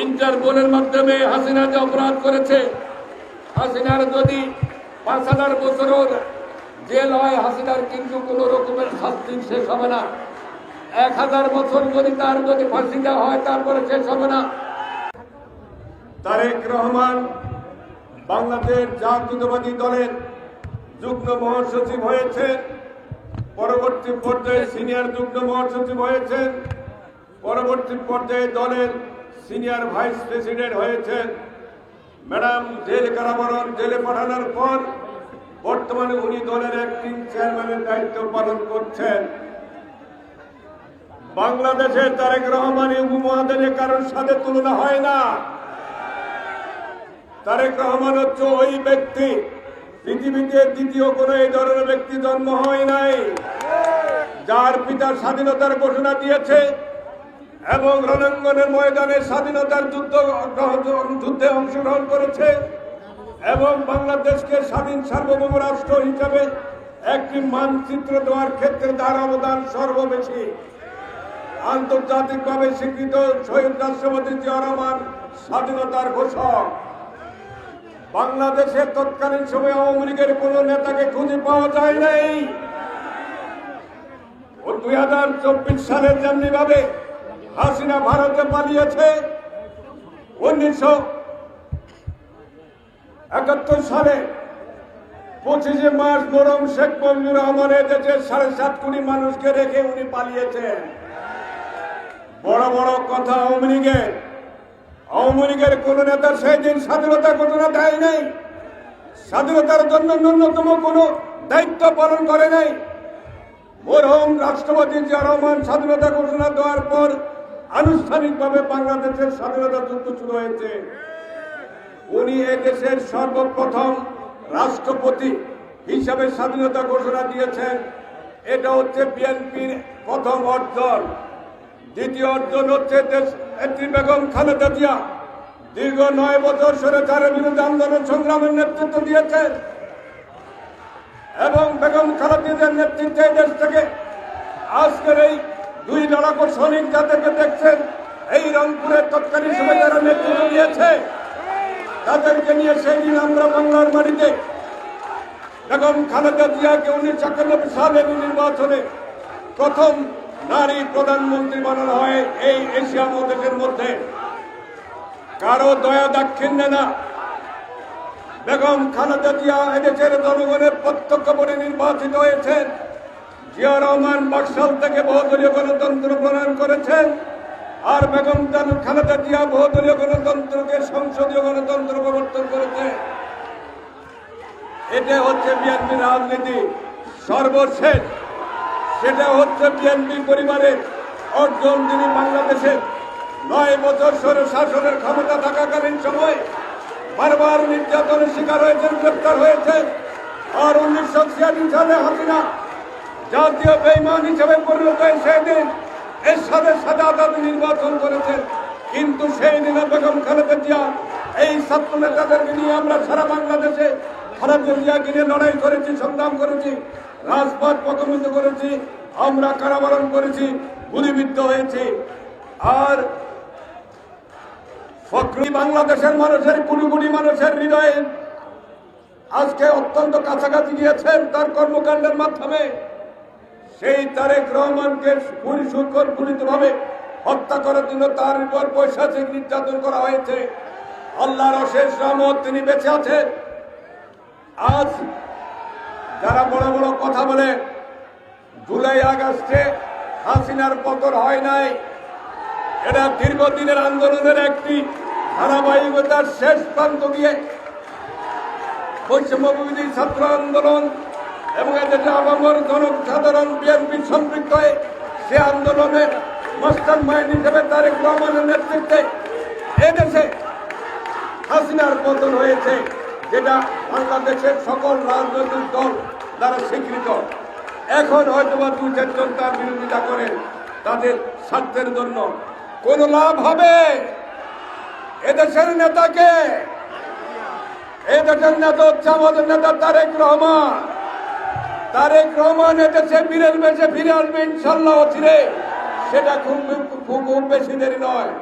ইন্টারপোলের মাধ্যমে হাসিনা যে অপরাধ করেছে। হাসিনার যদি পাঁচ হাজার বছরের জেল হয়, হাসিনার কিন্তু কোনো রকমের শাস্তি শেষ হবে না। এক হাজার বছর যদি তার যদি ফাঁসি দেওয়া হয়, তারপরে শেষ হবে না। তারেক রহমান বাংলাদেশ জাতীয়তাবাদী দলের যুগ্ম মহাসচিব হয়েছেন পরবর্তী পর্যায়ে সিনিয়র যুগ্ম মহাসচিব হয়েছেন। পরবর্তী পর্যায়ে দলের সিনিয়র ভাইস প্রেসিডেন্ট হয়েছেন। ম্যাডাম জেল কারাবরণ জেলে পাঠানোর পর বর্তমানে উনি দলের একদিন চেয়ারম্যানের দায়িত্ব পালন করছেন। বাংলাদেশের তারেক রহমান এই উপমহাদেশে কারোর সাথে তুলনা হয় না। তারেক রহমান হচ্ছে ওই ব্যক্তি, পৃথিবীতে দ্বিতীয় কোন এই ধরনের ব্যক্তি জন্ম হয় নাই। যার পিতা স্বাধীনতার ঘোষণা দিয়েছে এবং রণাঙ্গনের ময়দানে স্বাধীনতার যুদ্ধ যুদ্ধে অংশগ্রহণ করেছে এবং বাংলাদেশকে স্বাধীন সার্বভৌম রাষ্ট্র হিসাবে একটি মানচিত্র দেওয়ার ক্ষেত্রে তার অবদান সর্ববেশী। আন্তর্জাতিকভাবে স্বীকৃত শহীদ রাষ্ট্রপতি জিয়া রহমান স্বাধীনতার ঘোষক। বাংলাদেশের তৎকালীন সময় আওয়ামী লীগের কোন নেতাকে খুঁজে পাওয়া যায় নাই। ও দুই হাজার চব্বিশ সালে যেমনি ভাবে হাসিনা ভারতে পালিয়েছে। উনিশশো একাত্তর সালে পঁচিশে মার্চ নরম শেখ মুজিবুর রহমানের দেশে সাড়ে সাত কোটি মানুষকে রেখে উনি পালিয়েছেন। বড় বড় কথা, আওয়ামী লীগের। আওয়ামী লীগের কোন নেতা সেই দিন স্বাধীনতা ঘোষণা দেয় নাই। স্বাধীনতার জন্য ন্যূনতম কোন দায়িত্ব পালন করে নাই। মরহম রাষ্ট্রপতি জিয়া রহমান স্বাধীনতা ঘোষণা দেওয়ার পর আনুষ্ঠানিকভাবে বাংলাদেশের স্বাধীনতা যুদ্ধ শুরু হয়েছে। উনি এদেশের সর্বপ্রথম রাষ্ট্রপতি হিসাবে স্বাধীনতা ঘোষণা দিয়েছেন। এটা হচ্ছে বিএনপির প্রথম অর্জন। দ্বিতীয় অর্জন হচ্ছে দেশ নেত্রী বেগম খালেদা জিয়া। দীর্ঘ নয় বছর সরকারের বিরুদ্ধে আন্দোলন সংগ্রামের নেতৃত্ব দিয়েছেন। এবং বেগম খালেদার নেতৃত্বে দেশ থেকে আজকের এই দুই লড়াকু সৈনিক যাদেরকে দেখছেন, এই রংপুরের তৎকালীন সময় যারা নেতৃত্ব দিয়েছে। তাদেরকে নিয়ে সেই দিন আমরা বাংলার মাটিতে বেগম খালেদা জিয়াকে উনিশশো একানব্বই সালের নির্বাচনে প্রথম নারী প্রধানমন্ত্রী বানানো হয় এই এশিয়া মহাদেশের মধ্যে। কারও দয়া দাক্ষিণ্য না। বেগম খালেদা জিয়া এদেশের জনগণের প্রত্যক্ষ করে নির্বাচিত হয়েছেন। জিয়া রহমান বাকশাল থেকে বহুদলীয় গণতন্ত্র প্রণয়ন করেছেন। আর বেগম খালেদা জিয়া বহুদলীয় গণতন্ত্রকে সংসদীয় গণতন্ত্র প্রবর্তন করেছে। এটা হচ্ছে বিএনপি রাজনীতি। সর্বশেষ সেটা হচ্ছে বিএনপি পরিবারের অর্জন যিনি বাংলাদেশের নয় বছর শাসনের ক্ষমতা থাকাকালীন সময় বারবার নির্যাতনের শিকার হয়েছেন, গ্রেপ্তার হয়েছেন। আর উনিশশো ছিয়াশি সালে হাসিনা জাতীয় বেইমান হিসেবে পরিণত হয়ে সেদিন এর সাথে সাথে আদালত নির্বাচন করেছেন। কিন্তু সেই দিনে বেগম খালেদা জিয়া, এই ছাত্র নেতাদেরকে নিয়ে আমরা সারা বাংলাদেশে খালেদা জিয়াকে নিয়ে লড়াই করেছি, সংগ্রাম করেছি, রাজপথ পথমিত করেছি, আমরা কারাবরণ করেছি, গুলিবিদ্ধ হয়েছি। আর ফখরুল বাংলাদেশের মানুষের কোটি কোটি মানুষের হৃদয়ে আজকে অত্যন্ত কাছাকাছি গিয়েছেন তার কর্মকাণ্ডের মাধ্যমে। সেই তারেক রহমানকে পরিসংখ্যানগুলিত ভাবে হত্যা করার জন্য তার উপর পৈশাচিক নির্যাতন করা হয়েছে। আল্লাহর অশেষ রহমত তিনি বেঁচে আছেন। আজ যারা বড় বড় কথা বলে, জুলাই আগস্টে হাসিনার পতন হয় নাই। এটা দীর্ঘদিনের আন্দোলনের একটি ধারাবাহিকতার শেষ প্রান্ত দিয়ে বৈষম্যবিধি ছাত্র আন্দোলন এবং এদেশে আবামর জনসাধারণ বিএনপি সম্পৃক্ত হয়ে, সে আন্দোলনের মাস্টার মাইন্ড হিসেবে তারেক রহমানের নেতৃত্বে এদেশে হাসিনার পতন হয়েছে, যেটা বাংলাদেশের সকল রাজনৈতিক দল দ্বারা স্বীকৃত। এখন হয়তোবা দু চারজন তার বিরোধিতা করেন তাদের স্বার্থের জন্য কোন লাভ হবে? এদেশের নেতাকে এই দেশের নেতা হচ্ছে আমাদের নেতা তারেক রহমান। তারেক রহমান এদেশে বীরের বেশে ফিরে আসবে ইনশাল্লাহ অচিরে। সেটা খুব খুব বেশি দেরি নয়।